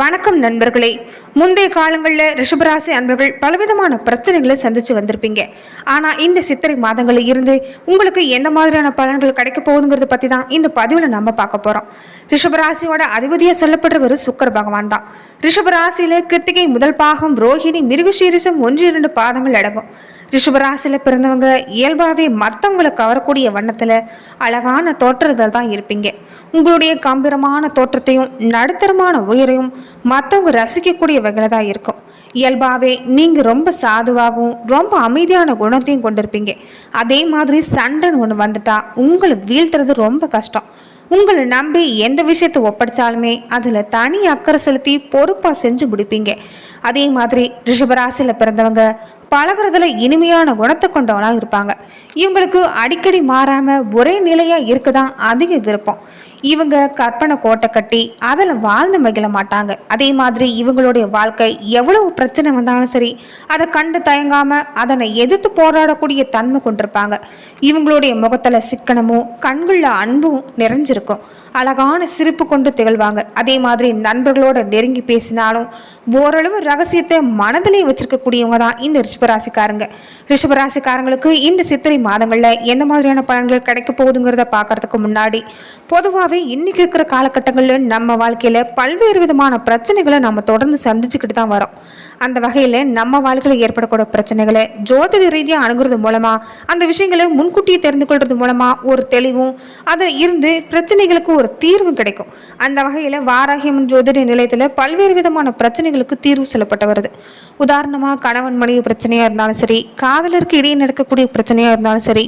வணக்கம் நண்பர்களே. முந்தைய காலங்களில் ரிஷபராசி அன்பர்கள் பலவிதமான பிரச்சனைகளை சந்தித்து வந்திருப்பீங்க. ஆனால் இந்த சித்திரை மாதங்களில் இருந்து உங்களுக்கு எந்த மாதிரியான பலன்கள் கிடைக்க போகுதுங்கிறத பற்றி தான் இந்த பதிவில் நம்ம பார்க்க போகிறோம் ரிஷபராசியோட அதிபதியாக சொல்லப்படுறவர் சுக்கர பகவான் தான். ரிஷபராசியில் கிருத்திகை முதல் பாகம் ரோஹிணி மிருகசீரிசம் ஒன்று இரண்டு பாதங்கள் அடங்கும். ரிஷபராசியில் பிறந்தவங்க இயல்பாகவே மற்றவங்களை கவரக்கூடிய வண்ணத்தில் அழகான தோற்றத்தில் தான் இருப்பீங்க. உங்களுடைய கம்பீரமான தோற்றத்தையும் நடுத்தரமான உயரையும் மற்றவங்க ரசிக்கக்கூடிய வகையில் தான் இருக்கும். இயல்பாகவே நீங்கள் ரொம்ப சாதுவாகவும் ரொம்ப அமைதியான குணத்தையும் கொண்டிருப்பீங்க. அதே மாதிரி சண்டைன்னு ஒன்று வந்துட்டா உங்களை வீழ்த்துறது ரொம்ப கஷ்டம். உங்களை நம்பி எந்த விஷயத்தை ஒப்படைச்சாலுமே அதில் தனி அக்கறை செலுத்தி பொறுப்பாக செஞ்சு முடிப்பீங்க. அதே மாதிரி ரிஷபராசியில் பிறந்தவங்க பழகிறதுல இனிமையான குணத்தை கொண்டவனாக இருப்பாங்க. இவங்களுக்கு அடிக்கடி மாறாமல் ஒரே நிலையாக இருக்க தான் அதிக விருப்பம். இவங்க கற்பனை கோட்டை கட்டி அதில் வாழ்ந்து மகிழ மாட்டாங்க. அதே மாதிரி இவங்களுடைய வாழ்க்கை எவ்வளவு பிரச்சனை வந்தாலும் சரி அதை கண்டு தயங்காமல் அதனை எதிர்த்து போராடக்கூடிய தன்மை கொண்டிருப்பாங்க. இவங்களுடைய முகத்தில் சிக்கனமும் கண்களில் அன்பும் நிறைஞ்சிருக்கும். அழகான சிரிப்பு கொண்டு திகழ்வாங்க. அதே மாதிரி நண்பர்களோட நெருங்கி பேசினாலும் ஓரளவு ரகசியத்தை மனதிலே வச்சிருக்கக்கூடியவங்க தான் இந்த ரிஷபராசிக்காரங்க. ரிஷபராசிக்காரங்களுக்கு இந்த சித்திரை மாதங்களில் எந்த மாதிரியான பலன்கள் கிடைக்க போகுதுங்கிறத பார்க்கறதுக்கு முன்னாடி பொதுவாகவே இன்னைக்கு இருக்கிற காலகட்டங்களில் நம்ம வாழ்க்கையில் பல்வேறு விதமான பிரச்சனைகளை நம்ம தொடர்ந்து சந்திச்சுக்கிட்டு தான் வரோம். அந்த வகையில் நம்ம வாழ்க்கையில் ஏற்படக்கூடிய பிரச்சனைகளை ஜோதிட ரீதியாக அணுகுறது மூலமாக அந்த விஷயங்களை முன்கூட்டியே தெரிந்து கொள்றது மூலமாக ஒரு தெளிவும் அதில் இருந்து பிரச்சனைகளுக்கு ஒரு தீர்வும் கிடைக்கும். அந்த வகையில் வாராகியம்மன் ஜோதிட நிலையத்தில் பல்வேறு விதமான பிரச்சனைகளுக்கு தீர்வு சொல்லப்பட்டு வருது. உதாரணமாக கணவன் மனைவி பிரச்சனையாக இருந்தாலும் சரி காதலருக்கு இடையே நடக்கக்கூடிய பிரச்சனையாக இருந்தாலும் சரி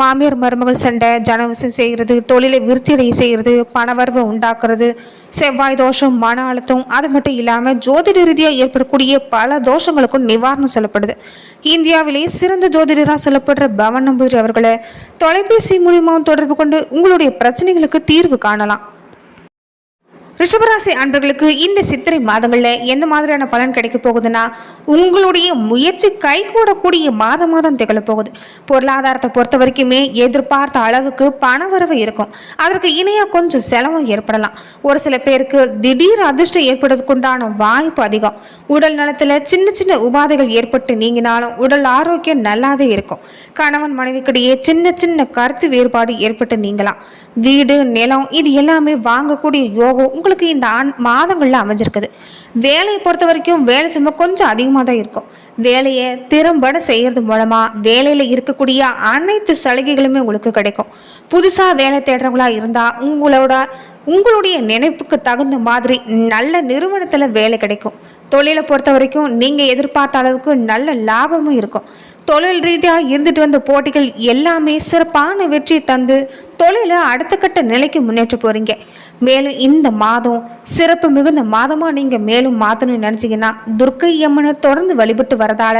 மாமியார் மருமகள் சண்டை ஜனவசம் செய்கிறது தொழிலை விருத்தியடைய செய்கிறது பணவரவு உண்டாக்குறது செவ்வாய் தோஷம் மன அழுத்தம் அது மட்டும் இல்லாமல் ஜோதிட ரீதியாக ஏற்படக்கூடிய பல தோஷங்களுக்கும் நிவாரணம் சொல்லப்படுது. இந்தியாவிலேயே சிறந்த ஜோதிடராக சொல்லப்படுற பவன் நம்பூதிரி அவர்களை தொலைபேசி மூலியமாக தொடர்பு கொண்டு உங்களுடைய பிரச்சனைகளுக்கு தீர்வு காணலாம். ரிஷபராசி அன்பர்களுக்கு இந்த சித்திரை மாதங்களில் எந்த மாதிரியான பலன் கிடைக்க போகுதுன்னா உங்களுடைய முயற்சி கைகூடக்கூடிய மாதம் மாதம் திகழ போகுது. பொருளாதாரத்தை பொறுத்த வரைக்குமே எதிர்பார்த்த அளவுக்கு பணவரவு இருக்கும். அதற்கு இணையாக கொஞ்சம் செலவும் ஏற்படலாம். ஒரு சில பேருக்கு திடீர் அதிர்ஷ்டம் ஏற்படுறதுக்குண்டான வாய்ப்பு அதிகம். உடல் நலத்தில் சின்ன சின்ன உபாதைகள் ஏற்பட்டு நீங்கினாலும் உடல் ஆரோக்கியம் நல்லாவே இருக்கும். கணவன் மனைவிக்கிடையே சின்ன சின்ன கருத்து வேறுபாடு ஏற்பட்டு நீங்கலாம். வீடு நிலம் இது எல்லாமே வாங்கக்கூடிய யோகம் உங்களுக்கு இந்த ஆண் மாதங்களில் அமைஞ்சிருக்குது. வேலையை பொறுத்த வரைக்கும் வேலை சும்மா கொஞ்சம் அதிகமாக தான் இருக்கும். வேலையை திறம்பட செய்கிறது மூலமாக வேலையில் இருக்கக்கூடிய அனைத்து சலுகைகளுமே உங்களுக்கு கிடைக்கும். புதுசாக வேலை தேடுறவங்களா இருந்தால் உங்களோட உங்களுடைய நினைப்புக்கு தகுந்த மாதிரி நல்ல நிறுவனத்தில் வேலை கிடைக்கும். தொழிலை பொறுத்த வரைக்கும் நீங்கள் எதிர்பார்த்த அளவுக்கு நல்ல லாபமும் இருக்கும். தொழில் ரீதியாக இருந்துட்டு வந்த போட்டிகள் எல்லாமே சிறப்பான வெற்றி தந்து தொழிலை அடுத்த கட்ட நிலைக்கு முன்னேற்ற போகிறீங்க மேலும் இந்த மாதம் சிறப்பு மிகுந்த மாதமாக நீங்கள் மேலும் மாற்றணும்னு நினச்சிங்கன்னா துர்க்கை அம்மனை தொடர்ந்து வழிபட்டு வரதால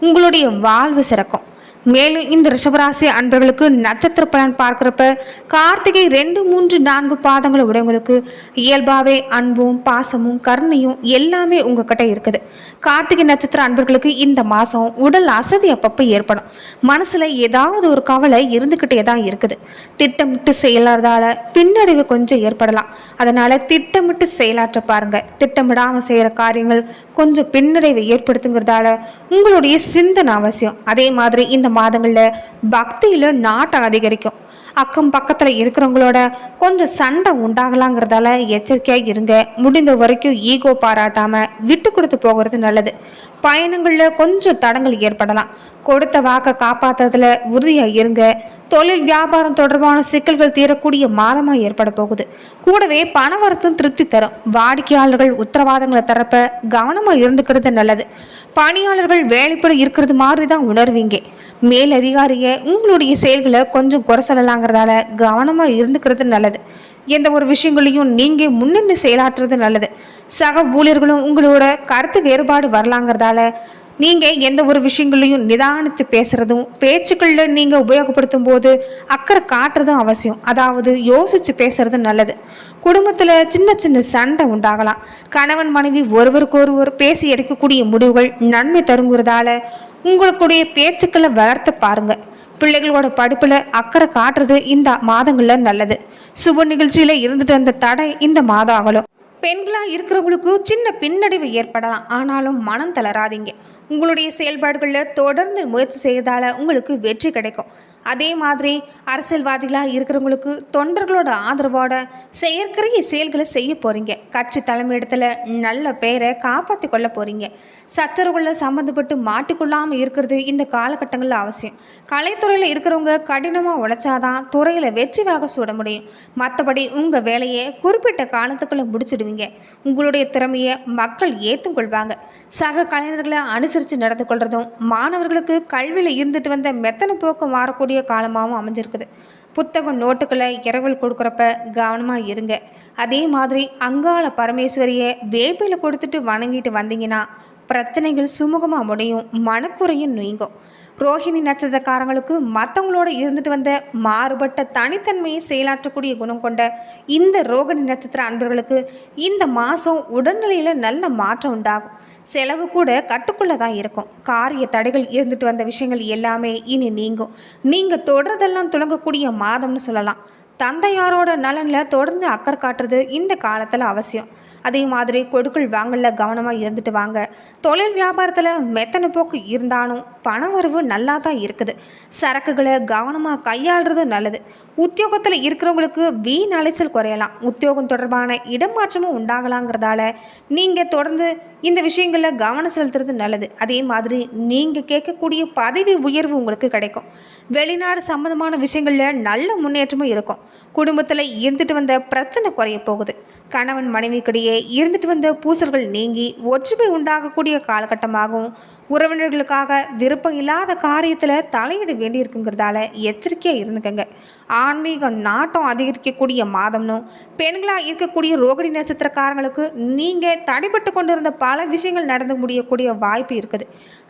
உங்களுடைய வாழ்வு சிறக்கும். மேலும் இந்த ரிஷபராசி அன்பர்களுக்கு நட்சத்திர பலன் பார்க்குறப்ப கார்த்திகை ரெண்டு மூன்று நான்கு பாதங்களை உடையவங்களுக்கு இயல்பாகவே அன்பும் பாசமும் கருணையும் எல்லாமே உங்ககிட்ட இருக்குது. கார்த்திகை நட்சத்திர அன்பர்களுக்கு இந்த மாதம் உடல் அசதி அப்பப்போ ஏற்படும். மனசில் ஏதாவது ஒரு கவலை இருந்துக்கிட்டே தான் இருக்குது. திட்டமிட்டு செயலாறதால பின்னடைவு கொஞ்சம் ஏற்படலாம். அதனால் திட்டமிட்டு செயலாற்ற பாருங்க. திட்டமிடாமல் செய்கிற காரியங்கள் கொஞ்சம் பின்னடைவை ஏற்படுத்துங்கிறதால உங்களுடைய சிந்தனை அவசியம். அதே மாதிரி இந்த மாதங்களில் பக்தியில் நாட்டம் அதிகரிக்கும். அக்கம் பக்கத்தில் இருக்கிறவங்களோட கொஞ்சம் சண்டை உண்டாகலாங்கிறதால எச்சரிக்கையாக இருங்க. முடிந்த வரைக்கும் ஈகோ பாராட்டாமல் விட்டு கொடுத்து போகிறது நல்லது. பயணங்களில் கொஞ்சம் தடங்கள் ஏற்படலாம். கொடுத்த வாக்கை காப்பாற்றுறதுல உறுதியாக இருங்க. தொழில் வியாபாரம் தொடர்பான சிக்கல்கள் தீரக்கூடிய மாதமாக ஏற்பட போகுது. கூடவே பணவரத்தும் திருப்தி தரும். வாடிக்கையாளர்கள் உத்தரவாதங்களை தரப்ப கவனமாக இருந்துக்கிறது நல்லது. பணியாளர்கள் வேலைப்பட இருக்கிறது மாதிரி தான் உணர்வீங்க. மேல் அதிகாரியை உங்களுடைய செயல்களை கொஞ்சம் குறை சொல்லலாங்க. சொல்லலாங்கிறதால கவனமாக இருந்துக்கிறது நல்லது. எந்த ஒரு விஷயங்களையும் நீங்கள் முன்னின்று செயலாற்றுறது நல்லது. சக ஊழியர்களும் உங்களோட கருத்து வேறுபாடு வரலாங்கிறதால நீங்கள் எந்த ஒரு விஷயங்களையும் நிதானித்து பேசுகிறதும் பேச்சுக்களில் நீங்கள் உபயோகப்படுத்தும் போது அக்கறை காட்டுறதும் அவசியம். அதாவது யோசித்து பேசுறது நல்லது. குடும்பத்தில் சின்ன சின்ன சண்டை உண்டாகலாம். கணவன் மனைவி ஒருவருக்கு ஒருவர் பேசி எடுக்கக்கூடிய முடிவுகள் நன்மை தருங்கிறதால உங்களுக்குடைய பேச்சுக்களை வளர்த்து பாருங்கள் பிள்ளைகளோட படிப்பில் அக்கறை காட்டுறது இந்த மாதங்களில் நல்லது. சுப நிகழ்ச்சியில் இருந்துட்டு வந்த தடை இந்த மாதம் ஆகலும் பெண்களாக இருக்கிறவங்களுக்கு சின்ன பின்னடைவு ஏற்படலாம். ஆனாலும் மனம் தளராதீங்க. உங்களுடைய செயல்பாடுகளில் தொடர்ந்து முயற்சி செய்வதால் உங்களுக்கு வெற்றி கிடைக்கும். அதே மாதிரி அரசியல்வாதிகளாக இருக்கிறவங்களுக்கு தொண்டர்களோட ஆதரவோட செயற்கரிய செயல்களை செய்ய போகிறீங்க கட்சி தலைமையிடத்தில் நல்ல பேரை காப்பாற்றி கொள்ள போகிறீங்க சச்சரவுகளில் சம்மந்தப்பட்டு மாட்டிக்கொள்ளாமல் இருக்கிறது இந்த காலகட்டங்களில் அவசியம். கலைத்துறையில் இருக்கிறவங்க கடினமாக உழைச்சாதான் துறையில் வெற்றிவாக சூட முடியும். மற்றபடி உங்கள் வேலையை குறிப்பிட்ட காலத்துக்குள்ளே முடிச்சிடுவீங்க. உங்களுடைய திறமையை மக்கள் ஏற்றுக்கொள்வாங்க சக கலைஞர்களை அனுசரித்து நடந்து கொள்றதும் மாணவர்களுக்கு கல்வியில் இருந்துட்டு வந்த மெத்தனை போக்கு மாறக்கூடிய காலமாகவும் அமைஞ்சிருக்குது. புத்தகம் நோட்டுக்களை இரவல் கொடுக்குறப்ப கவனமாக இருங்க. அதே மாதிரி அங்காள பரமேஸ்வரியை வேப்பில கொடுத்துட்டு வணங்கிட்டு வந்தீங்கன்னா பிரச்சனைகள் சுமூகமாக முடியும் மனக்குறையும் நீங்கும். ரோஹிணி நட்சத்திரக்காரங்களுக்கு மற்றவங்களோட இருந்துட்டு வந்த மாறுபட்ட தனித்தன்மையை செயலாற்றக்கூடிய குணம் கொண்ட இந்த ரோகிணி நட்சத்திர அன்பர்களுக்கு இந்த மாதம் உடல்நிலையில் நல்ல மாற்றம் உண்டாகும். செலவு கூட கட்டுக்குள்ளே தான் இருக்கும். காரிய தடைகள் இருந்துட்டு வந்த விஷயங்கள் எல்லாமே இனி நீங்கும். நீங்கள் தொடர்றதெல்லாம் துளங்கக்கூடிய மாதம்னு சொல்லலாம். தந்தையாரோட நலனில் தொடர்ந்து அக்கறை காட்டுறது இந்த காலத்தில் அவசியம். அதே மாதிரி கொடுக்கல் வாங்கல கவனமாக இருந்துட்டு வாங்க. தொழில் வியாபாரத்தில் மெத்தனை போக்கு இருந்தாலும் பண வரவு நல்லா தான் இருக்குது. சரக்குகளை கவனமாக கையாளுறது நல்லது. உத்தியோகத்தில் இருக்கிறவங்களுக்கு வீண் அலைச்சல் குறையலாம். உத்தியோகம் தொடர்பான இடமாற்றமும் உண்டாகலாங்கிறதால நீங்கள் தொடர்ந்து இந்த விஷயங்களில் கவனம் செலுத்துறது நல்லது. அதே மாதிரி நீங்கள் கேட்கக்கூடிய பதவி உயர்வு உங்களுக்கு கிடைக்கும். வெளிநாடு சம்மந்தமான விஷயங்களில் நல்ல முன்னேற்றமும் இருக்கும். குடும்பத்தில் இருந்துட்டு வந்த பிரச்சனை குறைய போகுது. கணவன் மனைவிக்கிடையே இருந்துட்டு வந்த பூசல்கள் நீங்கி ஒற்றுமை உண்டாகக்கூடிய காலகட்டமாகவும் உறவினர்களுக்காக விருப்பம் இல்லாத காரியத்தில் தலையிட வேண்டியிருக்குங்கிறதால எச்சரிக்கையாக இருந்துக்கங்க. ஆன்மீக நாட்டம் அதிகரிக்கக்கூடிய மாதம்னும் பெண்களாக இருக்கக்கூடிய ரோகிணி நட்சத்திரக்காரங்களுக்கு நீங்கள் தடைப்பட்டு கொண்டிருந்த பல விஷயங்கள் நடந்து முடியக்கூடிய வாய்ப்பு இருக்குது.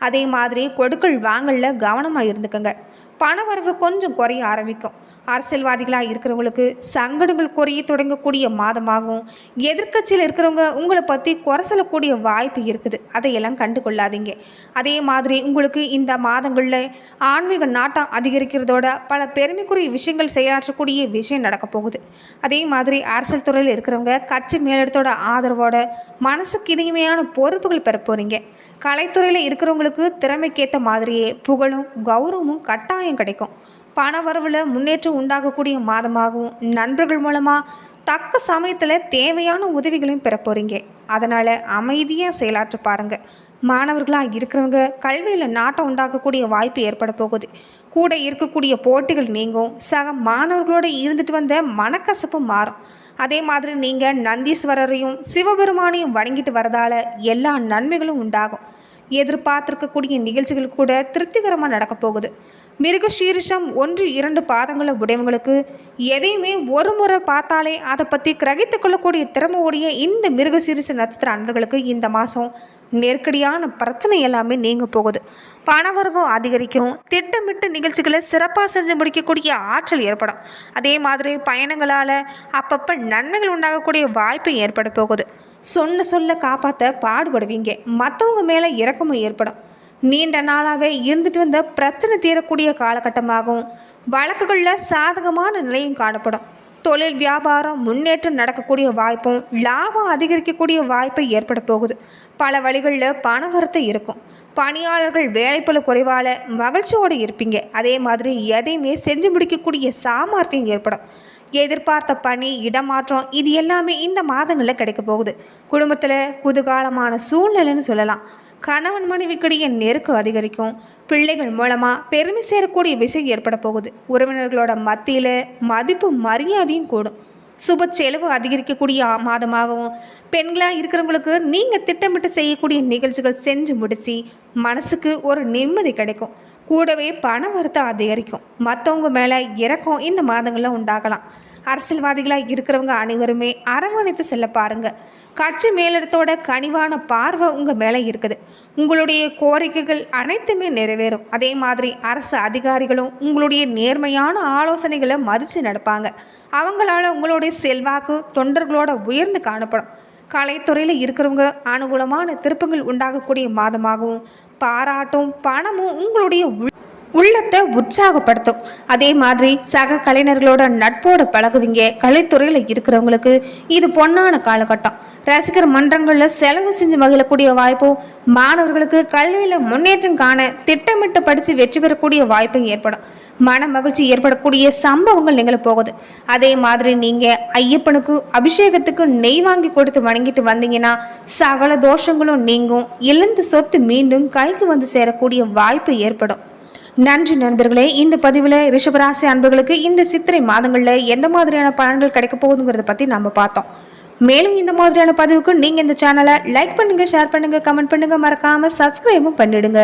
அதே மாதிரி கொடுக்கல் வாங்கலில் கவனமாக இருந்துக்கங்க. பணவரவு கொஞ்சம் குறைய ஆரம்பிக்கும். அரசியல்வாதிகளாக இருக்கிறவங்களுக்கு சங்கடங்கள் குறைய தொடங்கக்கூடிய மாதமாகவும் எதிர்க்கட்சியில் இருக்கிறவங்க உங்களை பற்றி குறை சொல்லக்கூடிய வாய்ப்பு இருக்குது. அதையெல்லாம் கண்டு கொள்ளாதீங்க அதே மாதிரி உங்களுக்கு இந்த மாதங்களில் ஆன்மீக நாட்டம் அதிகரிக்கிறதோட பல பெருமைக்குரிய விஷயங்கள் செயலாற்றக்கூடிய விஷயம் நடக்க போகுது. அதே மாதிரி அரசியல் துறையில் இருக்கிறவங்க கட்சி மேலிடத்தோட ஆதரவோட மனசுக்கு இனிமையான பொறுப்புகள் பெற போகிறீங்க கலைத்துறையில் இருக்கிறவங்களுக்கு திறமைக்கேற்ற மாதிரியே புகழும் கௌரவமும் கட்டாயம் கிடைக்கும். பண வரவில் முன்னேற்றம் உண்டாகக்கூடிய மாதமாகவும் நண்பர்கள் மூலமாக தக்க சமயத்தில் தேவையான உதவிகளையும் பெற போகிறீங்க அதனால் அமைதியாக செயலாற்ற பாருங்கள் மாணவர்களாக இருக்கிறவங்க கல்வியில் நாட்டம் உண்டாக்கக்கூடிய வாய்ப்பு ஏற்பட போகுது. கூட இருக்கக்கூடிய போட்டிகள் நீங்கும். சக மாணவர்களோடு இருந்துட்டு வந்த மனக்கசப்பு மாறும். அதே மாதிரி நீங்கள் நந்தீஸ்வரரையும் சிவபெருமானையும் வணங்கிட்டு வரதால எல்லா நன்மைகளும் உண்டாகும். எதிர்பார்த்திருக்கக்கூடிய நிகழ்ச்சிகள் கூட திருப்திகரமாக நடக்க போகுது. மிருக சீரிஷம் ஒன்று இரண்டு பாதங்களை உடையவங்களுக்கு எதையுமே ஒரு முறை பார்த்தாலே அதை பற்றி கிரகித்து கொள்ளக்கூடிய திறமை உடைய இந்த மிருக சீரிஷ நட்சத்திர அன்பர்களுக்கு இந்த மாதம் நெருக்கடியான பிரச்சனை எல்லாமே நீங்க போகுது. பணவரவு அதிகரிக்கும். திட்டமிட்ட நிகழ்ச்சிகளை சிறப்பாக செஞ்சு முடிக்கக்கூடிய ஆற்றல் ஏற்படும். அதே மாதிரி பயணங்களால் அப்பப்போ நன்மைகள் உண்டாகக்கூடிய வாய்ப்பு ஏற்பட போகுது. சொன்ன சொல்ல காப்பாற்ற பாடுபடுவீங்க. மற்றவங்க மேலே இறக்கமும் ஏற்படும். நீண்ட நாளாகவே இருந்துட்டு வந்த பிரச்சனை தீரக்கூடிய காலகட்டமாகவும் வழக்குகளில் சாதகமான நிலையும் காணப்படும். தொழில் வியாபாரம் முன்னேற்றம் நடக்கக்கூடிய வாய்ப்பும் லாபம் அதிகரிக்கக்கூடிய வாய்ப்பை ஏற்பட போகுது. பல வழிகளில் பண வரத்து இருக்கும். பணியாளர்கள் வேலைப்பள குறைவால் மகிழ்ச்சியோடு இருப்பீங்க. அதே மாதிரி எதையுமே செஞ்சு முடிக்கக்கூடிய சாமர்த்தியம் ஏற்படும். எதிர்பார்த்த பணி இடமாற்றம் இது எல்லாமே இந்த மாதங்களில் கிடைக்க போகுது. குடும்பத்தில் குதூகாலமான சூழ்நிலைன்னு சொல்லலாம். கணவன் மனைவிக்கிடையே நெருக்கம் அதிகரிக்கும். பிள்ளைகள் மூலமாக பெருமை சேரக்கூடிய விஷயம் ஏற்பட போகுது. உறவினர்களோட மத்தியில் மதிப்பு மரியாதையும் கூடும். சுப செலவு அதிகரிக்கக்கூடிய மாதமாகவும் பெண்களாக இருக்கிறவங்களுக்கு நீங்கள் திட்டமிட்டு செய்யக்கூடிய நிகழ்ச்சிகள் செஞ்சு முடித்து மனசுக்கு ஒரு நிம்மதி கிடைக்கும். கூடவே பண வருத்தம் அதிகரிக்கும். மற்றவங்க மேலே இறக்கம் இந்த மாதங்களில் உண்டாகலாம். அரசியல்வாதிகளாக இருக்கிறவங்க அனைவருமே அரவணைத்து செல்ல பாருங்க. கட்சி மேலிடத்தோட கனிவான பார்வை உங்கள் மேலே இருக்குது. உங்களுடைய கோரிக்கைகள் அனைத்துமே நிறைவேறும். அதே மாதிரி அரசு அதிகாரிகளும் உங்களுடைய நேர்மையான ஆலோசனைகளை மதித்து நடப்பாங்க. அவங்களால உங்களுடைய செல்வாக்கு தொண்டர்களோட உயர்ந்து காணப்படும். கலைத்துறையில் இருக்கிறவங்க அனுகூலமான திருப்பங்கள் உண்டாகக்கூடிய மாதமாகவும் பாராட்டும் பணமும் உங்களுடைய உள் உள்ளத்தை உற்சாகப்படுத்தும். அதே மாதிரி சக கலைஞர்களோட நட்போட பழகுவீங்க. கலைத்துறையில் இருக்கிறவங்களுக்கு இது பொன்னான காலகட்டம். ரசிகர் மன்றங்களில் செலவு செஞ்சு மகிழக்கூடிய வாய்ப்பும் மாணவர்களுக்கு கல்வியில் முன்னேற்றம் காண திட்டமிட்டு படித்து வெற்றி பெறக்கூடிய வாய்ப்பும் ஏற்படும். மன மகிழ்ச்சி ஏற்படக்கூடிய சம்பவங்கள் நிகழ போகுது. அதே மாதிரி நீங்கள் ஐயப்பனுக்கு அபிஷேகத்துக்கு நெய் வாங்கி கொடுத்து வணங்கிட்டு வந்தீங்கன்னா சகல தோஷங்களும் நீங்கும். இழந்த சொத்து மீண்டும் கைக்கு வந்து சேரக்கூடிய வாய்ப்பு ஏற்படும். நன்றி நண்பர்களே இந்த பதிவில் ரிஷபராசி அன்பர்களுக்கு இந்த சித்திரை மாதங்களில் எந்த மாதிரியான பலன்கள் கிடைக்க போகுதுங்கிறத பற்றி நம்ம பார்த்தோம். மேலும் இந்த மாதிரியான பதிவுக்கு நீங்கள் இந்த சேனலை லைக் பண்ணுங்கள் ஷேர் பண்ணுங்கள் கமெண்ட் பண்ணுங்கள் மறக்காமல் சப்ஸ்கிரைபும் பண்ணிடுங்க.